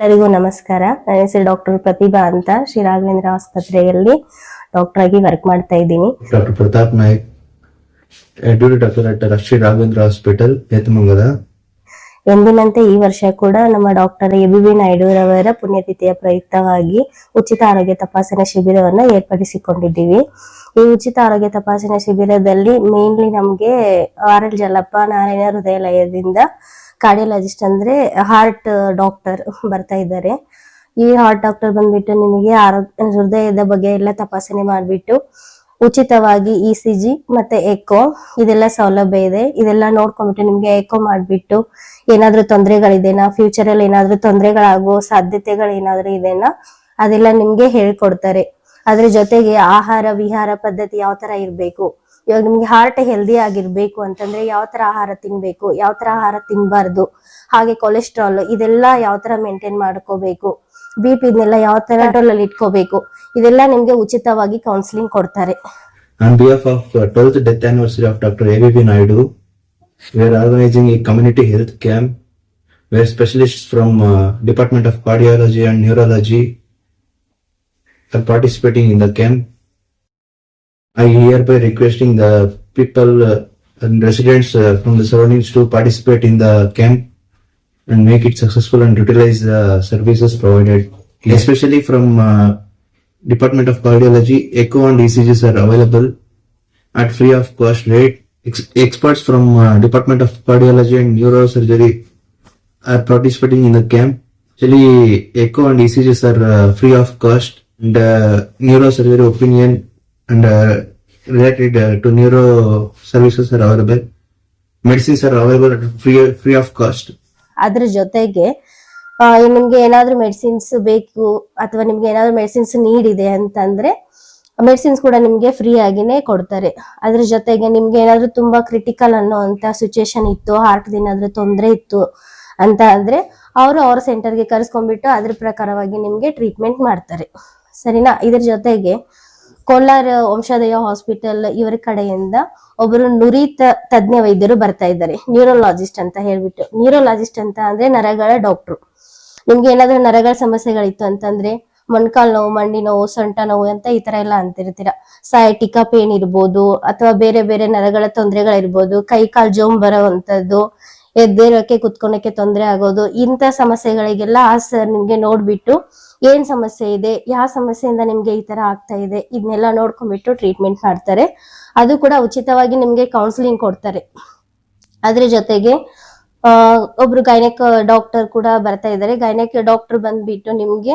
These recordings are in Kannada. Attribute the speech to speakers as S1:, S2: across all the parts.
S1: ಎಲ್ಲರಿಗೂ ನಮಸ್ಕಾರ. ನನ್ನ ಹೆಸರು ಡಾಕ್ಟರ್ ಪ್ರತಿಭಾ ಅಂತ. ಶ್ರೀ ರಾಘವೇಂದ್ರ ಆಸ್ಪತ್ರೆಯಲ್ಲಿ ಡಾಕ್ಟರ್ ಆಗಿ ವರ್ಕ್ ಮಾಡ್ತಾ ಇದ್ದೀನಿ.
S2: Doctor Pratap Naik Rashri Raghavendra Hospital, Netamangala.
S1: ಎಂದಿನಂತೆ ಈ ವರ್ಷ ಕೂಡ ನಮ್ಮ ಡಾಕ್ಟರ್ ಎ ಬಿ ಬಿ ನಾಯ್ಡುರವರ ಪುಣ್ಯತಿಥಿಯ ಪ್ರಯುಕ್ತವಾಗಿ ಉಚಿತ ಆರೋಗ್ಯ ತಪಾಸಣೆ ಶಿಬಿರವನ್ನು ಏರ್ಪಡಿಸಿಕೊಂಡಿದ್ದೀವಿ. ಈ ಉಚಿತ ಆರೋಗ್ಯ ತಪಾಸಣೆ ಶಿಬಿರದಲ್ಲಿ ಮೇನ್ಲಿ ನಮಗೆ ಆರ್ ಎಲ್ ಜಲಪ್ಪ ನಾರಾಯಣ ಹೃದಯಾಲಯದಿಂದ ಕಾರ್ಡಿಯಾಲಜಿಸ್ಟ್ ಅಂದ್ರೆ ಹಾರ್ಟ್ ಡಾಕ್ಟರ್ ಬರ್ತಾ ಇದ್ದಾರೆ. ಈ ಹಾರ್ಟ್ ಡಾಕ್ಟರ್ ಬಂದ್ಬಿಟ್ಟು ನಿಮಗೆ ಹೃದಯದ ಬಗ್ಗೆ ಎಲ್ಲ ತಪಾಸಣೆ ಮಾಡಿಬಿಟ್ಟು ಉಚಿತವಾಗಿ ಇ ಸಿ ಜಿ ಮತ್ತೆ ಎಕೋ ಇದೆಲ್ಲ ಸೌಲಭ್ಯ ಇದೆ. ಇದೆಲ್ಲ ನೋಡ್ಕೊಂಡ್ಬಿಟ್ಟು ನಿಮ್ಗೆ ಎಕೋ ಮಾಡ್ಬಿಟ್ಟು ಏನಾದ್ರೂ ತೊಂದರೆಗಳಿದೆನಾ ಫ್ಯೂಚರ್ ಅಲ್ಲಿ ಏನಾದ್ರೂ ತೊಂದರೆಗಳಾಗೋ ಸಾಧ್ಯತೆಗಳು ಏನಾದ್ರೂ ಇದೆನಾ ಅದೆಲ್ಲ ನಿಮ್ಗೆ ಹೇಳ್ಕೊಡ್ತಾರೆ. ಅದ್ರ ಜೊತೆಗೆ ಆಹಾರ ವಿಹಾರ ಪದ್ಧತಿ ಯಾವ ತರ ಇರ್ಬೇಕು ಇವಾಗ ನಿಮ್ಗೆ ಹಾರ್ಟ್ ಹೆಲ್ದಿ ಆಗಿರ್ಬೇಕು ಅಂತಂದ್ರೆ ಯಾವ ತರ ಆಹಾರ ತಿನ್ಬೇಕು ಯಾವ ತರ ಆಹಾರ ತಿನ್ಬಾರ್ದು ಹಾಗೆ ಕೊಲೆಸ್ಟ್ರಾಲ್ ಇದೆಲ್ಲ ಯಾವ ತರ ಮೇಂಟೈನ್ ಮಾಡ್ಕೋಬೇಕು ಬಿ ಪಿ ಇದನ್ನೆಲ್ಲ ಯಾವ ತರ ಕಂಟ್ರೋಲ್ ಅಲ್ಲಿ ಇಟ್ಕೋಬೇಕು ಇದೆಲ್ಲ ನಿಮ್ಗೆ ಉಚಿತವಾಗಿ ಕೌನ್ಸಿಲಿಂಗ್ ಕೊಡ್ತಾರೆ
S2: On of uh, 12th death anniversary of Dr. A.B.B. Naidu, we are organizing a community health camp where specialists from uh, Department of Cardiology and Neurology are participating in the camp. I hereby requesting the people uh, and residents uh, from the surroundings to participate in the camp and make it successful and utilize the services provided. Especially from uh, Department of Cardiology, echo and ECGs are available at free of cost rate. Ex- experts from uh, Department of Cardiology and Neurosurgery are participating in the camp. Actually, echo and ECGs are uh, free of cost and uh, neurosurgery opinion and uh, related uh, to neuro services are available. Medicines are available at free, free of cost.
S1: ಅದ್ರ ಜೊತೆಗೆ ನಿಮ್ಗೆ ಏನಾದ್ರೂ ಮೆಡಿಸಿನ್ಸ್ ಬೇಕು ಅಥವಾ ನಿಮ್ಗೆ ಏನಾದ್ರೂ ಮೆಡಿಸಿನ್ಸ್ ನೀಡಿದೆ ಅಂತಂದ್ರೆ ಮೆಡಿಸಿನ್ಸ್ ಕೂಡ ನಿಮ್ಗೆ ಫ್ರೀ ಆಗಿನೇ ಕೊಡ್ತಾರೆ ಅದ್ರ ಜೊತೆಗೆ ನಿಮ್ಗೆ ಏನಾದ್ರು ತುಂಬಾ ಕ್ರಿಟಿಕಲ್ ಅನ್ನೋಂತ ಸಿಚುಯೇಷನ್ ಇತ್ತು ಹಾರ್ಟ್ ಏನಾದ್ರೂ ತೊಂದರೆ ಇತ್ತು ಅಂತ ಅಂದ್ರೆ ಅವರು ಅವ್ರ ಸೆಂಟರ್ಗೆ ಕರ್ಸ್ಕೊಂಡ್ಬಿಟ್ಟು ಅದ್ರ ಪ್ರಕಾರವಾಗಿ ನಿಮ್ಗೆ ಟ್ರೀಟ್ಮೆಂಟ್ ಮಾಡ್ತಾರೆ ಸರಿನಾ? ಇದರ ಜೊತೆಗೆ ಕೋಲಾರ ವಂಶಾದಯ ಹಾಸ್ಪಿಟಲ್ ಇವರ ಕಡೆಯಿಂದ ಒಬ್ಬರು ನುರಿತ ತಜ್ಞ ವೈದ್ಯರು ಬರ್ತಾ ಇದ್ದಾರೆ. ನ್ಯೂರೋಲಾಜಿಸ್ಟ್ ಅಂತ ಹೇಳ್ಬಿಟ್ಟು. ನ್ಯೂರೋಲಾಜಿಸ್ಟ್ ಅಂತ ಅಂದ್ರೆ ನರಗಳ ಡಾಕ್ಟ್ರು. ನಿಮ್ಗೆ ಏನಾದ್ರೂ ನರಗಳ ಸಮಸ್ಯೆಗಳಿತ್ತು ಅಂತಂದ್ರೆ ಮೊಣ್ಕಾಲ್ ನೋವು, ಮಂಡಿ ನೋವು, ಸೊಂಟ ನೋವು ಅಂತ ಈ ತರ ಎಲ್ಲ ಅಂತಿರ್ತೀರ? ಸಯಾಟಿಕಾ ಪೇನ್ ಇರ್ಬೋದು ಅಥವಾ ಬೇರೆ ಬೇರೆ ನರಗಳ ತೊಂದರೆಗಳಿರ್ಬೋದು ಕೈ ಕಾಲ್ ಜೋಮ್ ಬರೋವಂಥದ್ದು ಎದ್ದೇಳಕ್ಕೆ ಕುತ್ಕೊಳಕ್ಕೆ ತೊಂದರೆ ಆಗೋದು, ಇಂಥ ಸಮಸ್ಯೆಗಳಿಗೆಲ್ಲ ಆ ಸರ್ ನಿಮ್ಗೆ ನೋಡ್ಬಿಟ್ಟು ಏನ್ ಸಮಸ್ಯೆ ಇದೆ, ಯಾವ ಸಮಸ್ಯೆಯಿಂದ ನಿಮ್ಗೆ ಈ ತರ ಆಗ್ತಾ ಇದೆ ಇದನ್ನೆಲ್ಲ ನೋಡ್ಕೊಂಡ್ಬಿಟ್ಟು ಟ್ರೀಟ್ಮೆಂಟ್ ಮಾಡ್ತಾರೆ. ಅದು ಕೂಡ ಉಚಿತವಾಗಿ ನಿಮ್ಗೆ ಕೌನ್ಸಿಲಿಂಗ್ ಕೊಡ್ತಾರೆ. ಅದ್ರ ಜೊತೆಗೆ, ಆ, ಒಬ್ರು ಗೈನೆಕ್ ಡಾಕ್ಟರ್ ಕೂಡ ಬರ್ತಾ ಇದ್ದಾರೆ. ಗೈನೆಕ್ ಡಾಕ್ಟರ್ ಬಂದ್ಬಿಟ್ಟು ನಿಮ್ಗೆ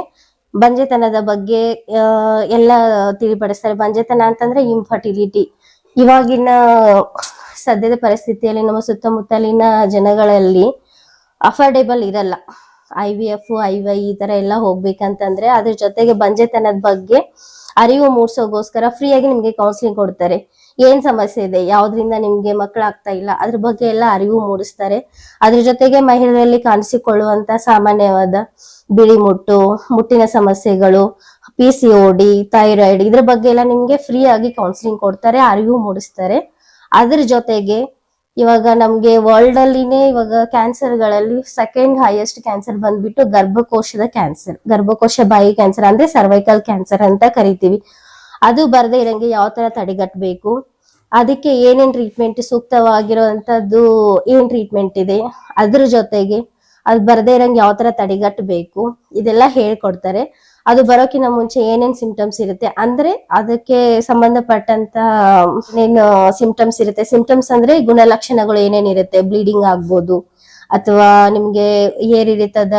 S1: ಬಂಜೆತನದ ಬಗ್ಗೆ ಎಲ್ಲ ತಿಳಿಪಡಿಸ್ತಾರೆ. ಬಂಜೆತನ ಅಂತಂದ್ರೆ ಇನ್ಫರ್ಟಿಲಿಟಿ ಇವಾಗಿನ ಸದ್ಯದ ಪರಿಸ್ಥಿತಿಯಲ್ಲಿ ನಮ್ಮ ಸುತ್ತಮುತ್ತಲಿನ ಜನಗಳಲ್ಲಿ ಅಫೋರ್ಡೆಬಲ್ ಇರಲ್ಲ. I V F I Y ಈ ತರ ಎಲ್ಲ ಹೋಗ್ಬೇಕಂತಂದ್ರೆ ಅದ್ರ ಜೊತೆಗೆ ಬಂಜೆತನದ ಬಗ್ಗೆ ಅರಿವು ಮೂಡಿಸೋಗೋಸ್ಕರ ಫ್ರೀಯಾಗಿ ನಿಮ್ಗೆ ಕೌನ್ಸಿಲಿಂಗ್ ಕೊಡ್ತಾರೆ. ಏನ್ ಸಮಸ್ಯೆ ಇದೆ? ಯಾವ್ದ್ರಿಂದ ನಿಮ್ಗೆ ಮಕ್ಕಳಾಗ್ತಾ ಇಲ್ಲ? ಅದ್ರ ಬಗ್ಗೆ ಎಲ್ಲ ಅರಿವು ಮೂಡಿಸ್ತಾರೆ. ಅದ್ರ ಜೊತೆಗೆ ಮಹಿಳೆಯರಲ್ಲಿ ಕಾಣಿಸಿಕೊಳ್ಳುವಂತ ಸಾಮಾನ್ಯವಾದ ಬಿಳಿ ಮುಟ್ಟು, ಮುಟ್ಟಿನ ಸಮಸ್ಯೆಗಳು P C O D thyroid ಇದ್ರ ಬಗ್ಗೆ ಎಲ್ಲ ನಿಮ್ಗೆ ಫ್ರೀ ಆಗಿ ಕೌನ್ಸಿಲಿಂಗ್ ಕೊಡ್ತಾರೆ, ಅರಿವು ಮೂಡಿಸ್ತಾರೆ. ಅದ್ರ ಜೊತೆಗೆ ಇವಾಗ ನಮ್ಗೆ ವರ್ಲ್ಡ್ ಅಲ್ಲಿನೇ ಇವಾಗ ಕ್ಯಾನ್ಸರ್ಗಳಲ್ಲಿ ಸೆಕೆಂಡ್ ಹೈಯೆಸ್ಟ್ ಕ್ಯಾನ್ಸರ್ ಬಂದ್ಬಿಟ್ಟು ಗರ್ಭಕೋಶದ ಕ್ಯಾನ್ಸರ್ ಗರ್ಭಕೋಶ ಬಾಯಿ ಕ್ಯಾನ್ಸರ್ ಅಂದ್ರೆ ಸರ್ವೈಕಲ್ ಕ್ಯಾನ್ಸರ್ ಅಂತ ಕರಿತೀವಿ. ಅದು ಬರದೇ ಇರಂಗೆ ಯಾವ ತರ ತಡೆಗಟ್ಟಬೇಕು ಅದಕ್ಕೆ ಏನೇನ್ ಟ್ರೀಟ್ಮೆಂಟ್ ಸೂಕ್ತವಾಗಿರುವಂತದ್ದು ಏನ್ ಟ್ರೀಟ್ಮೆಂಟ್ ಇದೆ? ಅದ್ರ ಜೊತೆಗೆ ಅದು ಬರದೇ ಇರಂಗೆ ಯಾವ ತರ ತಡೆಗಟ್ಟಬೇಕು ಇದೆಲ್ಲ ಹೇಳ್ಕೊಡ್ತಾರೆ. ಅದು ಬರೋಕಿನ ಮುಂಚೆ ಏನೇನ್ ಸಿಂಪ್ಟಮ್ಸ್ ಇರುತ್ತೆ? ಅಂದ್ರೆ ಅದಕ್ಕೆ ಸಂಬಂಧಪಟ್ಟಂತ, ಏನು ಸಿಂಪ್ಟಮ್ಸ್ ಇರುತ್ತೆ? ಸಿಂಪ್ಟಮ್ಸ್ ಅಂದ್ರೆ ಗುಣಲಕ್ಷಣಗಳು ಏನೇನ್ ಇರುತ್ತೆ? ಬ್ಲೀಡಿಂಗ್ ಆಗ್ಬೋದು, ಅಥವಾ ನಿಮ್ಗೆ ಏರಿಳಿತದ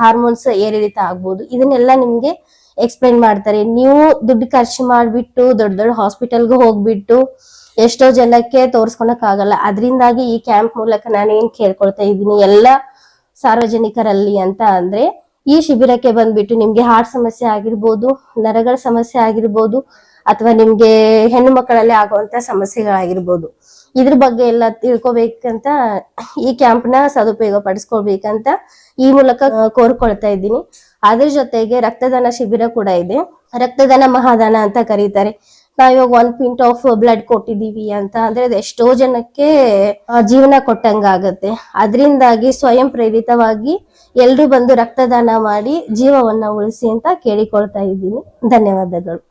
S1: ಹಾರ್ಮೋನ್ಸ್ ಏರಿಳಿತ ಆಗ್ಬೋದು, ಇದನ್ನೆಲ್ಲ ನಿಮ್ಗೆ ಎಕ್ಸ್ಪ್ಲೈನ್ ಮಾಡ್ತಾರೆ. ನೀವು ದುಡ್ಡು ಖರ್ಚು ಮಾಡಿಬಿಟ್ಟು, ದೊಡ್ಡ ದೊಡ್ಡ ಹಾಸ್ಪಿಟಲ್ಗೆ ಹೋಗ್ಬಿಟ್ಟು, ಎಷ್ಟೋ ಜನಕ್ಕೆ ತೋರ್ಸ್ಕೊಳಕ್ ಆಗಲ್ಲ. ಅದರಿಂದಾಗಿ ಈ ಕ್ಯಾಂಪ್ ಮೂಲಕ ನಾನು ಏನ್ ಕೇಳ್ಕೊಳ್ತಾ ಇದ್ದೀನಿ? ಎಲ್ಲ ಸಾರ್ವಜನಿಕರಲ್ಲಿ ಅಂತ ಅಂದ್ರೆ ಈ ಶಿಬಿರಕ್ಕೆ ಬಂದ್ಬಿಟ್ಟು ನಿಮ್ಗೆ ಹಾರ್ಟ್ ಸಮಸ್ಯೆ ಆಗಿರ್ಬೋದು, ನರಗಳ ಸಮಸ್ಯೆ ಆಗಿರ್ಬೋದು, ಅಥವಾ ನಿಮ್ಗೆ ಹೆಣ್ಣು ಮಕ್ಕಳಲ್ಲಿ ಆಗುವಂತ ಸಮಸ್ಯೆಗಳಾಗಿರ್ಬೋದು. ಇದ್ರ ಬಗ್ಗೆ ಎಲ್ಲ ತಿಳ್ಕೊಬೇಕಂತ ಈ ಕ್ಯಾಂಪ್ನ ಸದುಪಯೋಗ ಪಡಿಸ್ಕೊಳ್ಬೇಕಂತ ಈ ಮೂಲಕ ಕೋರ್ಕೊಳ್ತಾ ಇದ್ದೀನಿ. ಅದ್ರ ಜೊತೆಗೆ ರಕ್ತದಾನ ಶಿಬಿರ ಕೂಡ ಇದೆ. ರಕ್ತದಾನ ಮಹಾದಾನ ಅಂತ ಕರೀತಾರೆ. ನಾವಿವಾಗ ಒಂದ್ ಪಿಂಟ್ ಆಫ್ ಬ್ಲಡ್ ಕೊಟ್ಟಿದೀವಿ ಅಂತ. ಅಂದ್ರೆ ಅದು ಎಷ್ಟೋ ಜನಕ್ಕೆ ಜೀವನ ಕೊಟ್ಟಂಗಾಗತ್ತೆ. ಅದರಿಂದಾಗಿ ಸ್ವಯಂ ಪ್ರೇರಿತವಾಗಿ ಎಲ್ರು ಬಂದು ರಕ್ತದಾನ ಮಾಡಿ ಜೀವವನ್ನ ಉಳಿಸಿ ಅಂತ ಕೇಳಿಕೊಳ್ತಾ ಇದ್ದೀನಿ. ಧನ್ಯವಾದಗಳು.